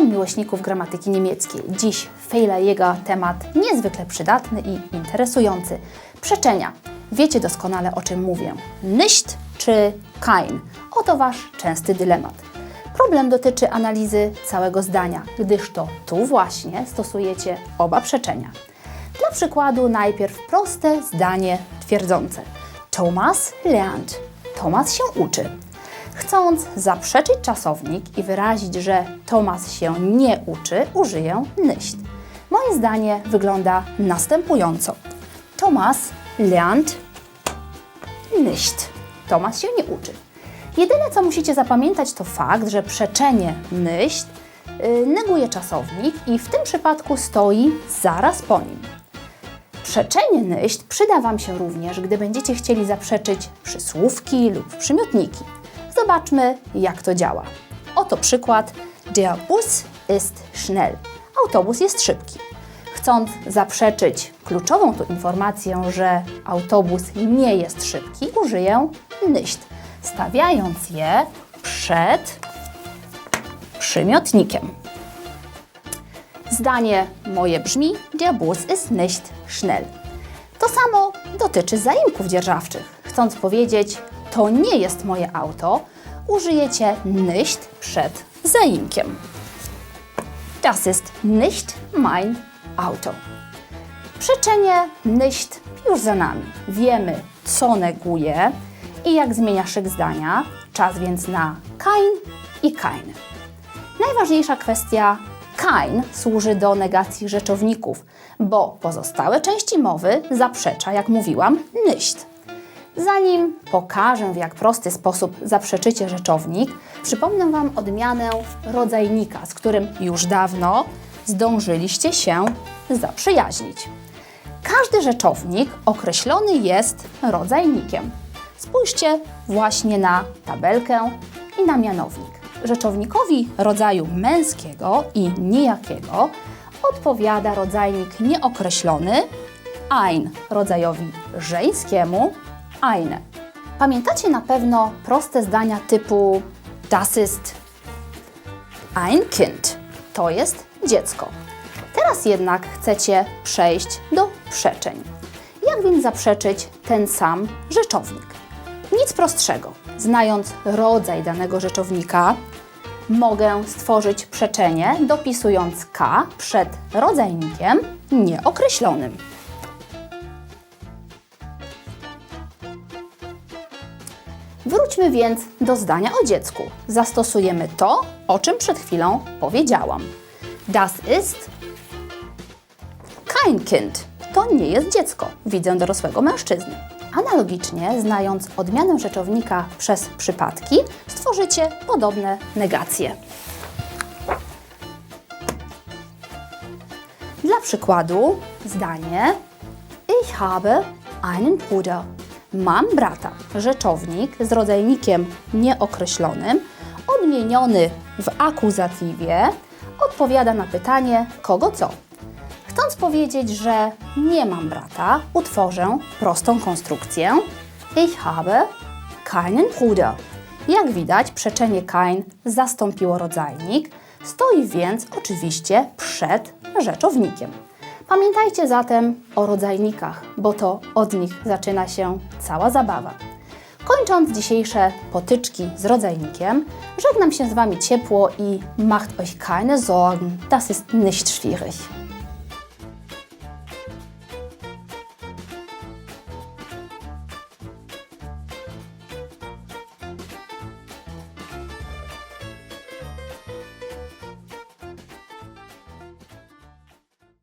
miłośników gramatyki niemieckiej. Dziś Fehler-Jäger temat niezwykle przydatny i interesujący. Przeczenia. Wiecie doskonale o czym mówię. Nicht czy kein? Oto Wasz częsty dylemat. Problem dotyczy analizy całego zdania, gdyż to tu właśnie stosujecie oba przeczenia. Dla przykładu najpierw proste zdanie twierdzące. Thomas lernt. Thomas się uczy. Chcąc zaprzeczyć czasownik i wyrazić, że Thomas się nie uczy, użyję nicht. Moje zdanie wygląda następująco. Thomas lernt nicht. Tomasz się nie uczy. Jedyne, co musicie zapamiętać, to fakt, że przeczenie nicht y, neguje czasownik i w tym przypadku stoi zaraz po nim. Przeczenie nicht przyda Wam się również, gdy będziecie chcieli zaprzeczyć przysłówki lub przymiotniki. Zobaczmy, jak to działa. Oto przykład. Der Bus ist schnell. Autobus jest szybki. Chcąc zaprzeczyć kluczową tu informację, że autobus nie jest szybki, użyję nicht, stawiając je przed przymiotnikiem. Zdanie moje brzmi: Der Bus ist nicht schnell. To samo dotyczy zaimków dzierżawczych. Chcąc powiedzieć, to nie jest moje auto, użyjecie nicht przed zaimkiem. Das ist nicht mein Auto. Przeczenie nicht już za nami. Wiemy, co neguje i jak zmienia szyk zdania. Czas więc na kein i kein. Najważniejsza kwestia kein służy do negacji rzeczowników, bo pozostałe części mowy zaprzecza, jak mówiłam, nicht. Zanim pokażę, w jak prosty sposób zaprzeczycie rzeczownik, przypomnę Wam odmianę rodzajnika, z którym już dawno zdążyliście się zaprzyjaźnić. Każdy rzeczownik określony jest rodzajnikiem. Spójrzcie właśnie na tabelkę i na mianownik. Rzeczownikowi rodzaju męskiego i nijakiego odpowiada rodzajnik nieokreślony ein, rodzajowi żeńskiemu eine. Pamiętacie na pewno proste zdania typu das ist ein Kind. To jest dziecko. Teraz jednak chcecie przejść do przeczeń. Jak więc zaprzeczyć ten sam rzeczownik? Nic prostszego. Znając rodzaj danego rzeczownika, mogę stworzyć przeczenie dopisując k przed rodzajnikiem nieokreślonym. Wróćmy więc do zdania o dziecku. Zastosujemy to, o czym przed chwilą powiedziałam. Das ist kein Kind. To nie jest dziecko. Widzę dorosłego mężczyzny. Analogicznie, znając odmianę rzeczownika przez przypadki, stworzycie podobne negacje. Dla przykładu zdanie Ich habe einen Bruder. Mam brata. Rzeczownik z rodzajnikiem nieokreślonym, odmieniony w akuzatywie, odpowiada na pytanie kogo co. Chcąc powiedzieć, że nie mam brata, utworzę prostą konstrukcję Ich habe keinen Bruder. Jak widać, przeczenie kein zastąpiło rodzajnik, stoi więc oczywiście przed rzeczownikiem. Pamiętajcie zatem o rodzajnikach, bo to od nich zaczyna się cała zabawa. Kończąc dzisiejsze potyczki z rodzajnikiem, żegnam się z Wami ciepło i macht euch keine Sorgen, das ist nicht schwierig.